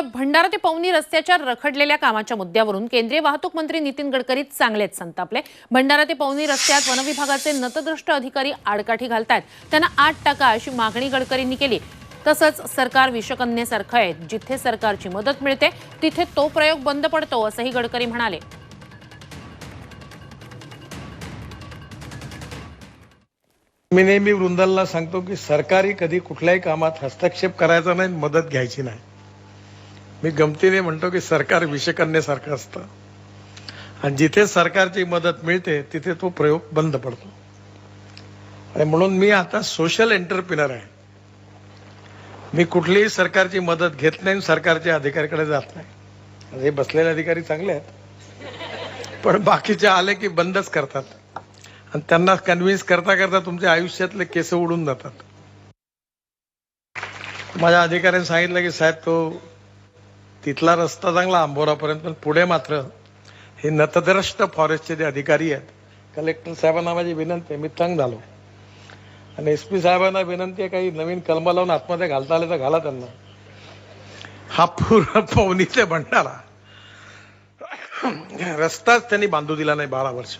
भंडारा ते पवनी रस्त्याच्या रखडलेल्या कामाच्या मुद्द्यावरून केंद्रीय वाहतूक मंत्री नितीन गडकरी चांगलेच संतापले. भंडारा ते पवनी रस्त्यात वनविभागाचे नतद्रष्ट अधिकारी आडकाठी घालतायत. त्यांना आठ टाका अशी मागणी गडकरींनी केली. तसंच सरकार विषकन्येसारखं आहे. जिथे सरकारची मदत मिळते तिथे तो प्रयोग बंद पडतो असंही गडकरी म्हणाले. मी नेहमी वृंदाला सांगतो की सरकारी कधी कुठल्याही कामात हस्तक्षेप करायचा नाही मदत घ्यायची नाही. मी गमतीने म्हणतो की सरकार विषकन्यासारखं असतं. आणि जिथे सरकारची मदत मिळते तिथे तो प्रयोग बंद पडतो. आणि म्हणून मी आता सोशल एंटरप्रिनर आहे. मी कुठलीही सरकारची मदत घेत नाही आणि सरकारच्या अधिकाऱ्याकडे जात नाही. हे बसलेले अधिकारी चांगले आहेत. पण बाकीचे आले की बंदच करतात. आणि त्यांना कन्व्हिन्स करता करता तुमच्या आयुष्यातले केस उडून जातात. माझ्या अधिकाऱ्यांनी सांगितलं की साहेब तो तिथला रस्ता चांगला आंबोरापर्यंत पण पुढे मात्र हे नतद्रष्ट फॉरेस्टचे जे अधिकारी आहेत कलेक्टर साहेबांना माझी विनंती आहे मी तंग झालो. आणि एस पी साहेबांना विनंती आहे काही नवीन कलम लावून आतमध्ये घालता आले तर घाला त्यांना. हा पूर्ण पवनीचे भंडारा. रस्ताच त्यांनी बांधू दिला नाही बारा वर्ष.